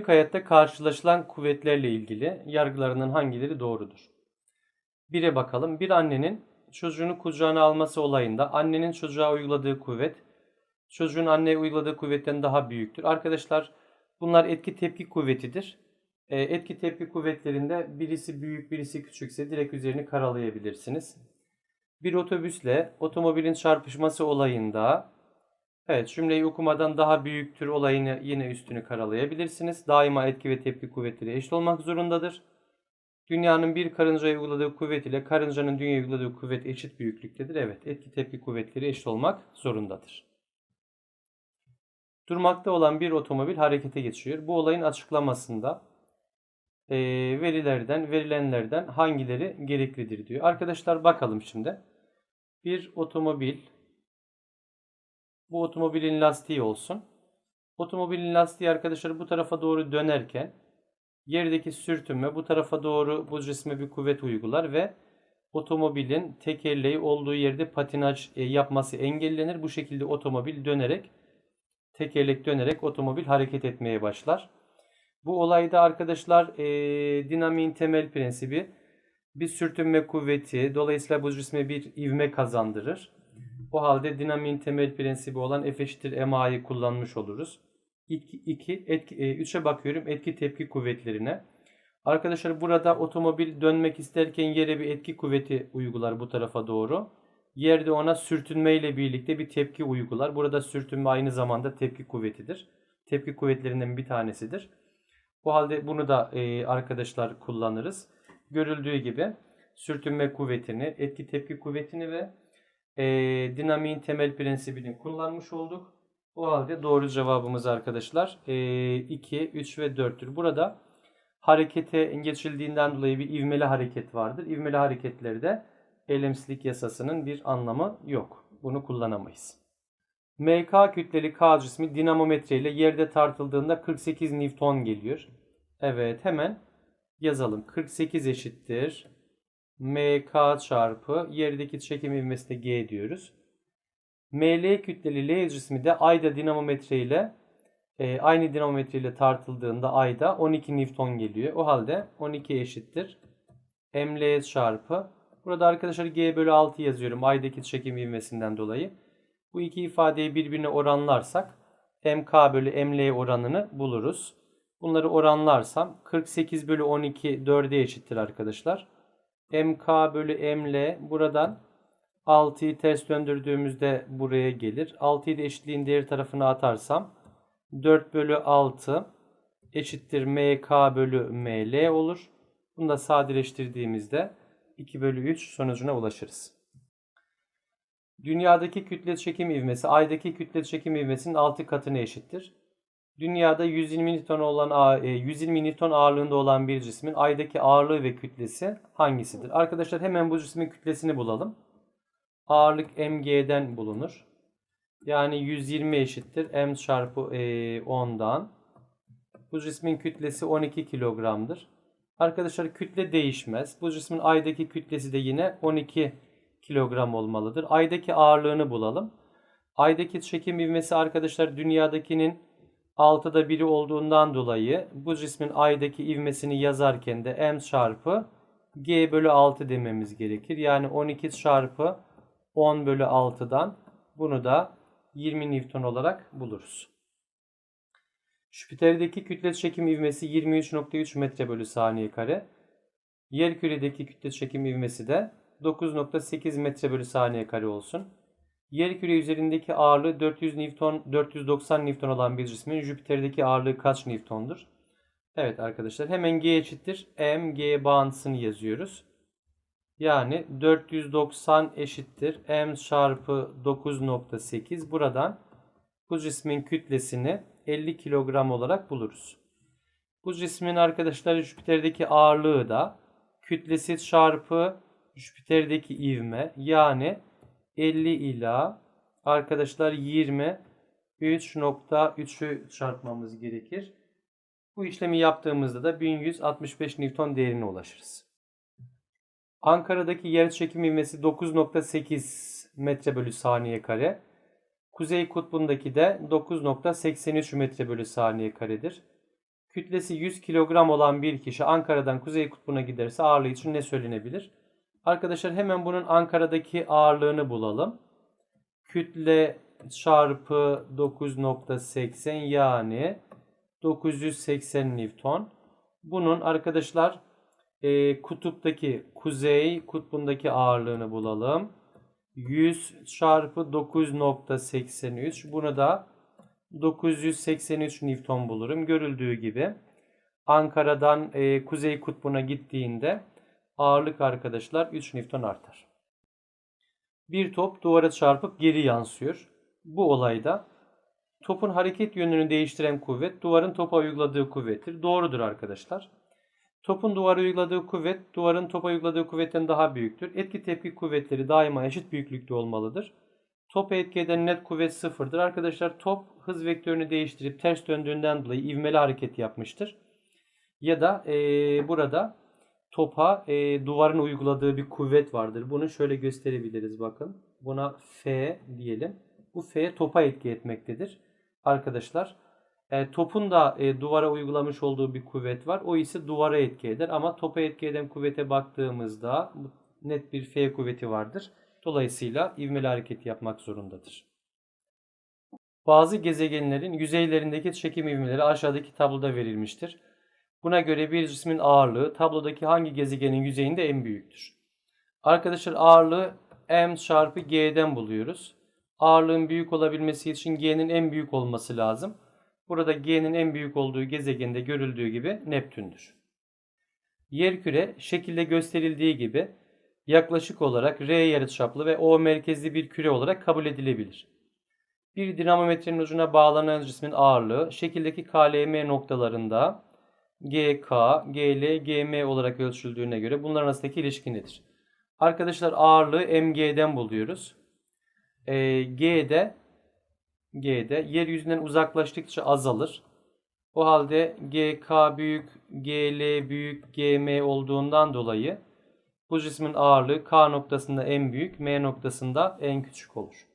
Günlük hayatta karşılaşılan kuvvetlerle ilgili yargılarının hangileri doğrudur? Bire bakalım. Bir annenin çocuğunu kucağına alması olayında annenin çocuğa uyguladığı kuvvet çocuğun anneye uyguladığı kuvvetten daha büyüktür. Arkadaşlar bunlar etki tepki kuvvetidir. E, etki tepki kuvvetlerinde birisi büyük birisi küçükse direkt üzerini karalayabilirsiniz. Bir otobüsle otomobilin çarpışması olayında evet cümleyi okumadan daha büyüktür olayını yine üstünü karalayabilirsiniz. Daima etki ve tepki kuvvetleri eşit olmak zorundadır. Dünyanın bir karıncaya uyguladığı kuvvet ile karıncanın dünyaya uyguladığı kuvvet eşit büyüklüktedir. Evet, etki tepki kuvvetleri eşit olmak zorundadır. Durmakta olan bir otomobil harekete geçiyor. Bu olayın açıklamasında e, verilerden, verilenlerden hangileri gereklidir diyor. Arkadaşlar bakalım şimdi. Bir otomobil, bu otomobilin lastiği olsun. Otomobilin lastiği arkadaşlar bu tarafa doğru dönerken yerdeki sürtünme bu tarafa doğru bu cisme bir kuvvet uygular ve otomobilin tekerleği olduğu yerde patinaj e, yapması engellenir. Bu şekilde otomobil dönerek tekerlek dönerek otomobil hareket etmeye başlar. Bu olayda arkadaşlar e, dinamiğin temel prensibi bir sürtünme kuvveti dolayısıyla bu cisme bir ivme kazandırır. O halde dinamiğin temel prensibi olan F eşittir MA'yı kullanmış oluruz. 2 etki 3'e bakıyorum etki tepki kuvvetlerine. Arkadaşlar burada otomobil dönmek isterken yere bir etki kuvveti uygular bu tarafa doğru. Yerde ona sürtünme ile birlikte bir tepki uygular. Burada sürtünme aynı zamanda tepki kuvvetidir. Tepki kuvvetlerinden bir tanesidir. Bu halde bunu da e, arkadaşlar kullanırız. Görüldüğü gibi sürtünme kuvvetini, etki tepki kuvvetini ve e, dinamiğin temel prensibini kullanmış olduk. O halde doğru cevabımız arkadaşlar 2, 3 ve 4'tür. Burada harekete geçildiğinden dolayı bir ivmeli hareket vardır. İvmeli hareketlerde eylemsizlik yasasının bir anlamı yok. Bunu kullanamayız. MK kütleli K cismi dinamometre ile yerde tartıldığında 48 Newton geliyor. Evet hemen yazalım. 48 eşittir. MK çarpı yerdeki çekim ivmesi de G diyoruz. ML kütleli L cismi de ayda dinamometre ile e, aynı dinamometre ile tartıldığında ayda 12 Newton geliyor. O halde 12 eşittir. ML çarpı. Burada arkadaşlar G bölü 6 yazıyorum aydaki çekim ivmesinden dolayı. Bu iki ifadeyi birbirine oranlarsak MK bölü ML oranını buluruz. Bunları oranlarsam 48 bölü 12 4'e eşittir arkadaşlar. MK bölü ML buradan 6'yı ters döndürdüğümüzde buraya gelir. 6'yı da eşitliğin diğer tarafına atarsam 4 bölü 6 eşittir MK bölü ML olur. Bunu da sadeleştirdiğimizde 2 bölü 3 sonucuna ulaşırız. Dünyadaki kütle çekim ivmesi aydaki kütle çekim ivmesinin 6 katına eşittir. Dünyada 120 Newton olan 120 Newton ağırlığında olan bir cismin aydaki ağırlığı ve kütlesi hangisidir? Arkadaşlar hemen bu cismin kütlesini bulalım. Ağırlık mg'den bulunur. Yani 120 eşittir m çarpı 10'dan. Bu cismin kütlesi 12 kilogramdır. Arkadaşlar kütle değişmez. Bu cismin aydaki kütlesi de yine 12 kilogram olmalıdır. Aydaki ağırlığını bulalım. Aydaki çekim ivmesi arkadaşlar dünyadakinin 6'da 1'i olduğundan dolayı bu cismin aydaki ivmesini yazarken de m çarpı g bölü 6 dememiz gerekir. Yani 12 çarpı 10 bölü 6'dan bunu da 20 Newton olarak buluruz. Jüpiter'deki kütle çekim ivmesi 23.3 metre bölü saniye kare. Yer küredeki kütle çekim ivmesi de 9.8 metre bölü saniye kare olsun. Yer küre üzerindeki ağırlığı 400 Newton, 490 Newton olan bir cismin Jüpiter'deki ağırlığı kaç Newton'dur? Evet arkadaşlar hemen G eşittir. M, G bağıntısını yazıyoruz. Yani 490 eşittir. M çarpı 9.8. Buradan bu cismin kütlesini 50 kilogram olarak buluruz. Bu cismin arkadaşlar Jüpiter'deki ağırlığı da kütlesi çarpı Jüpiter'deki ivme yani 50 ila arkadaşlar 20 3.3'ü çarpmamız gerekir. Bu işlemi yaptığımızda da 1165 Newton değerine ulaşırız. Ankara'daki yer çekim ivmesi 9.8 metre bölü saniye kare. Kuzey kutbundaki de 9.83 metre bölü saniye karedir. Kütlesi 100 kilogram olan bir kişi Ankara'dan Kuzey Kutbu'na giderse ağırlığı için ne söylenebilir? Arkadaşlar hemen bunun Ankara'daki ağırlığını bulalım. Kütle çarpı 9.80 yani 980 Newton. Bunun arkadaşlar e, kutuptaki kuzey kutbundaki ağırlığını bulalım. 100 çarpı 9.83 bunu da 983 Newton bulurum. Görüldüğü gibi Ankara'dan e, Kuzey Kutbu'na gittiğinde ağırlık arkadaşlar 3 Newton artar. Bir top duvara çarpıp geri yansıyor. Bu olayda topun hareket yönünü değiştiren kuvvet duvarın topa uyguladığı kuvvettir. Doğrudur arkadaşlar. Topun duvara uyguladığı kuvvet duvarın topa uyguladığı kuvvetten daha büyüktür. Etki tepki kuvvetleri daima eşit büyüklükte olmalıdır. Topa etki eden net kuvvet sıfırdır. Arkadaşlar top hız vektörünü değiştirip ters döndüğünden dolayı ivmeli hareket yapmıştır. Ya da e, burada topa e, duvarın uyguladığı bir kuvvet vardır. Bunu şöyle gösterebiliriz bakın. Buna F diyelim. Bu F topa etki etmektedir. Arkadaşlar e, topun da e, duvara uygulamış olduğu bir kuvvet var. O ise duvara etki eder. Ama topa etki eden kuvvete baktığımızda net bir F kuvveti vardır. Dolayısıyla ivmeli hareket yapmak zorundadır. Bazı gezegenlerin yüzeylerindeki çekim ivmeleri aşağıdaki tabloda verilmiştir. Buna göre bir cismin ağırlığı tablodaki hangi gezegenin yüzeyinde en büyüktür? Arkadaşlar ağırlığı m çarpı g'den buluyoruz. Ağırlığın büyük olabilmesi için g'nin en büyük olması lazım. Burada g'nin en büyük olduğu gezegende görüldüğü gibi Neptün'dür. Yerküre şekilde gösterildiği gibi yaklaşık olarak R yarıçaplı ve O merkezli bir küre olarak kabul edilebilir. Bir dinamometrenin ucuna bağlanan cismin ağırlığı şekildeki KLM noktalarında GK, GL, GM olarak ölçüldüğüne göre bunların arasındaki ilişki nedir? Arkadaşlar ağırlığı mg'den buluyoruz. E, G'de G'de yeryüzünden uzaklaştıkça azalır. O halde GK büyük, GL büyük, GM olduğundan dolayı bu cismin ağırlığı K noktasında en büyük, M noktasında en küçük olur.